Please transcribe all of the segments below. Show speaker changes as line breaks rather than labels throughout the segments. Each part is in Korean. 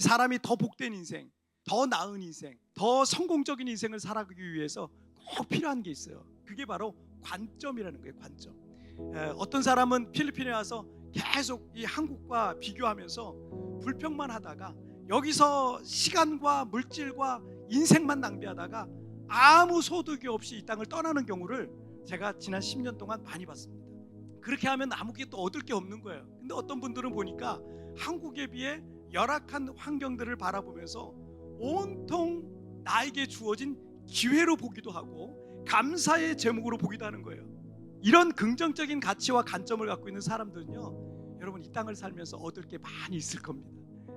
이 사람이 더 복된 인생, 더 나은 인생, 더 성공적인 인생을 살아가기 위해서 꼭 필요한 게 있어요. 그게 바로 관점이라는 거예요. 관점. 에, 어떤 사람은 필리핀에 와서 계속 이 한국과 비교하면서 불평만 하다가 여기서 시간과 물질과 인생만 낭비하다가 아무 소득이 없이 이 땅을 떠나는 경우를 제가 지난 10년 동안 많이 봤습니다. 그렇게 하면 아무게 또 얻을 게 없는 거예요. 근데 어떤 분들은 보니까 한국에 비해 열악한 환경들을 바라보면서 온통 나에게 주어진 기회로 보기도 하고 감사의 제목으로 보기도 하는 거예요. 이런 긍정적인 가치와 관점을 갖고 있는 사람들은요, 여러분 이 땅을 살면서 얻을 게 많이 있을 겁니다.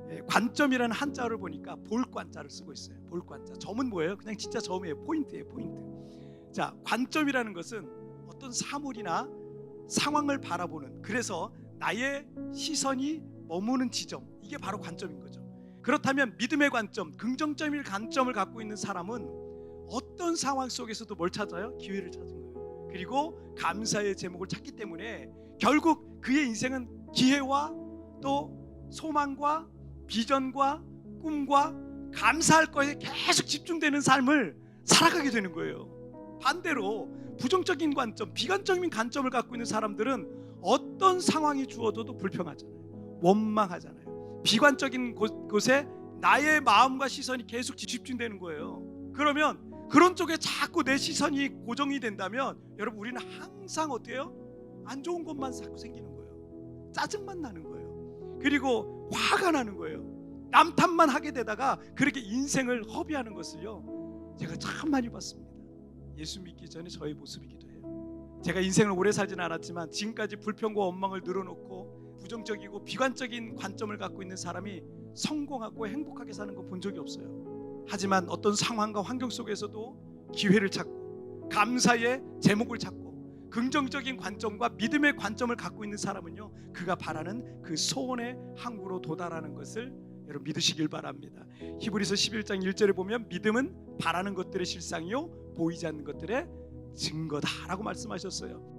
예, 관점이라는 한자를 보니까 볼 관자를 쓰고 있어요. 볼 관자. 점은 뭐예요? 그냥 진짜 점이에요. 포인트예요. 포인트. 자, 관점이라는 것은 어떤 사물이나 상황을 바라보는 그래서 나의 시선이 머무는 지점 이게 바로 관점인 거죠. 그렇다면 믿음의 관점, 긍정적인 관점을 갖고 있는 사람은 어떤 상황 속에서도 뭘 찾아요? 기회를 찾은 거예요. 그리고 감사의 제목을 찾기 때문에 결국 그의 인생은 기회와 또 소망과 비전과 꿈과 감사할 것에 계속 집중되는 삶을 살아가게 되는 거예요. 반대로 부정적인 관점, 비관적인 관점을 갖고 있는 사람들은 어떤 상황이 주어져도 불평하잖아요. 원망하잖아요. 비관적인 곳, 곳에 나의 마음과 시선이 계속 집중되는 거예요. 그러면 그런 쪽에 자꾸 내 시선이 고정이 된다면 여러분 우리는 항상 어때요? 안 좋은 것만 자꾸 생기는 거예요. 짜증만 나는 거예요. 그리고 화가 나는 거예요. 남 탓만 하게 되다가 그렇게 인생을 허비하는 것을요. 제가 참 많이 봤습니다. 예수 믿기 전에 저의 모습이기도 해요. 제가 인생을 오래 살지는 않았지만 지금까지 불평과 원망을 늘어놓고 부정적이고 비관적인 관점을 갖고 있는 사람이 성공하고 행복하게 사는 거 본 적이 없어요. 하지만 어떤 상황과 환경 속에서도 기회를 찾고 감사의 제목을 찾고 긍정적인 관점과 믿음의 관점을 갖고 있는 사람은요 그가 바라는 그 소원의 항구로 도달하는 것을 여러분 믿으시길 바랍니다. 히브리서 11장 1절에 보면 믿음은 바라는 것들의 실상이요 보이지 않는 것들의 증거다라고 말씀하셨어요.